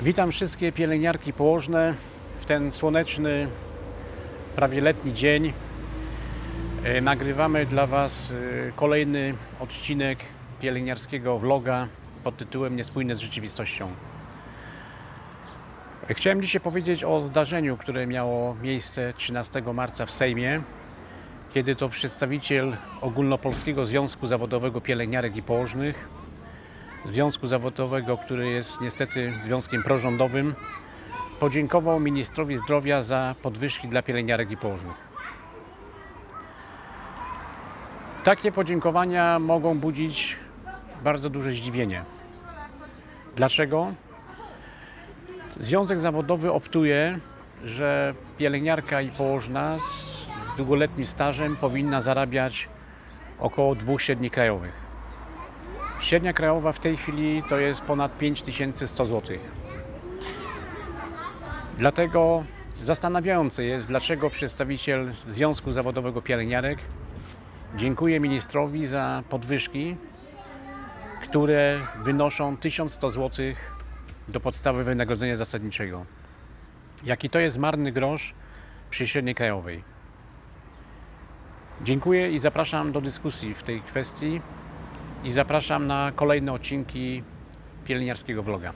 Witam wszystkie pielęgniarki położne w ten słoneczny, prawie letni dzień. E, Nagrywamy dla Was e, kolejny odcinek pielęgniarskiego vloga pod tytułem Niespójne z rzeczywistością. E, Chciałem dzisiaj powiedzieć o zdarzeniu, które miało miejsce 13 marca w Sejmie, kiedy to przedstawiciel Ogólnopolskiego Związku Zawodowego Pielęgniarek i Położnych Związku Zawodowego, który jest niestety związkiem prorządowym, podziękował ministrowi zdrowia za podwyżki dla pielęgniarek i położnych. Takie podziękowania mogą budzić bardzo duże zdziwienie. Dlaczego? Związek zawodowy optuje, że pielęgniarka i położna z, długoletnim stażem powinna zarabiać około dwóch średnich krajowych. Średnia krajowa w tej chwili to jest ponad 5100 zł. Dlatego zastanawiające jest, dlaczego przedstawiciel Związku Zawodowego Pielęgniarek dziękuję ministrowi za podwyżki, które wynoszą 1100 zł do podstawy wynagrodzenia zasadniczego. Jaki to jest marny grosz przy średniej krajowej. Dziękuję i zapraszam do dyskusji w tej kwestii i zapraszam na kolejne odcinki pielęgniarskiego vloga.